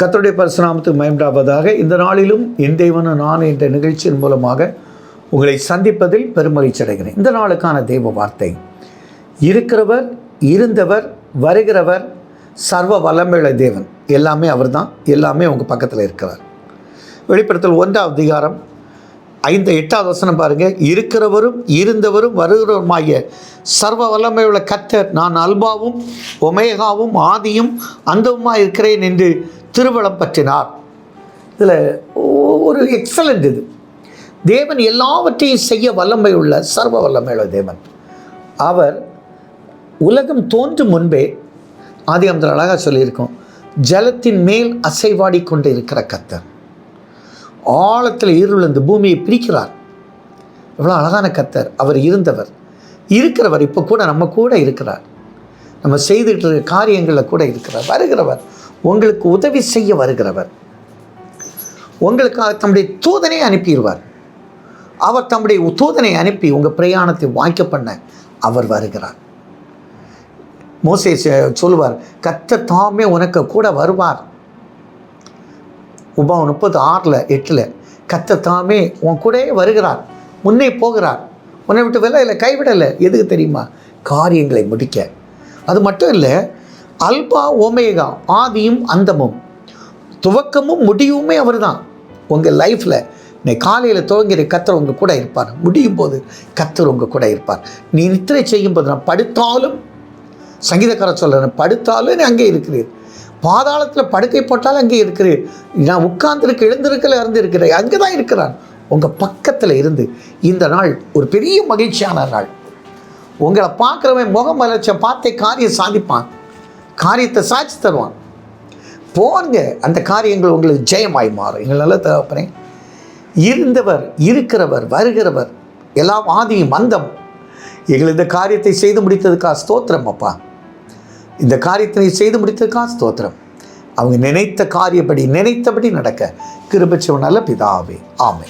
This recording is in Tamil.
கத்தருடைய பரசுராமத்துக்கு மயம்டாவதாக இந்த நாளிலும் என் தெய்வனும் நான் என்ற நிகழ்ச்சியின் மூலமாக உங்களை சந்திப்பதில் பெருமகிழ்ச்சி அடைகிறேன். இந்த நாளுக்கான தெய்வ வார்த்தை இருக்கிறவர் இருந்தவர் வருகிறவர் சர்வ வல்லமிழ தேவன். எல்லாமே அவர்தான். எல்லாமே உங்கள் பக்கத்தில் இருக்கிறார். வெளிப்படுத்தல் ஒன்றாவது அதிகாரம் ஐந்து எட்டாவது வசனம் பாருங்க. இருக்கிறவரும் இருந்தவரும் வருகிறவருமாகிய சர்வ வல்லமையுள்ள கத்தர் நான் அல்பாவும் ஒமேகாவும் ஆதியும் அந்தவுமா இருக்கிறேன் என்று திருவளம் பற்றினார். இதில் ஒரு எக்ஸலண்ட் இது. தேவன் எல்லாவற்றையும் செய்ய வல்லமை உள்ள சர்வ வல்லமையுள்ள தேவன். அவர் உலகம் தோன்றும் முன்பே ஆதி அந்த அழகாக சொல்லியிருக்கோம் ஜலத்தின் மேல் அசைவாடி கொண்டு இருக்கிற கத்தர் ஆழத்தில் இருள் இந்த பூமியை பிரிக்கிறார். இவ்வளோ அழகான கத்தர். அவர் இருந்தவர். இருக்கிறவர் இப்போ கூட நம்ம கூட இருக்கிறார். நம்ம செய்துகிட்டு இருக்க காரியங்களில் கூட இருக்கிறார். வருகிறவர். உங்களுக்கு உதவி செய்ய வருகிறவர். உங்களுக்காக தம்முடைய தூதனை அனுப்பிடுவார். அவர் தம்முடைய தூதனை அனுப்பி உங்கள் பிரயாணத்தை வாய்க்க பண்ண அவர் வருகிறார். மோசே சொல்லுவார் கத்த தாமே உனக்கு கூட வருவார். உபா முப்பது ஆறில் எட்டில் கத்த தாமே உன் கூட வருகிறார் முன்னே போகிறார். உன்னை விட்டு விலையில் கைவிடலை. எதுக்கு தெரியுமா? காரியங்களை முடிக்க. அது மட்டும் இல்லை அல்பா ஓமேகா ஆதியும் அந்தமும். துவக்கமும் முடிவுமே அவர்தான். உங்கள் லைஃப்பில் நீ காலையில் துவங்கிற கத்தர் உங்கள் கூட இருப்பார். முடியும் போது கத்தர் உங்கள் கூட இருப்பார். நீ நித்திரை செய்யும் போது நான் படுத்தாலும் சங்கீதக்காரர் சொல்கிறேன் படுத்தாலும் நீ அங்கே இருக்கிறீர். பாதாளத்தில் படுக்கை போட்டால் அங்கே இருக்கிறீர். நான் உட்கார்ந்திருக்க எழுந்திருக்கல இருந்து இருக்கிறேன் அங்கே தான் இருக்கிறான். உங்கள் பக்கத்தில் இருந்து இந்த நாள் ஒரு பெரிய மகிழ்ச்சியான நாள். உங்களை பார்க்குறவன் முகம் மலர்ச்ச பார்த்தே காரியம் சாதிப்பான். காரியத்தை சாட்சி தருவான். போங்க அந்த காரியங்கள் உங்களுக்கு ஜெயமாய் மாறும். எங்கள் நல்லா தேவைப்படுறேன். இருந்தவர் இருக்கிறவர் வருகிறவர் எல்லாம் ஆதியும் மந்தம் எங்கள் இந்த காரியத்தை செய்து முடித்ததுக்காக ஸ்தோத்திரம் அப்பா. இந்த காரியத்தினை செய்து முடித்ததுக்காக ஸ்தோத்திரம். அவங்க நினைத்த காரியப்படி நினைத்தபடி நடக்க கிருபச்சவனால பிதாவே. ஆமை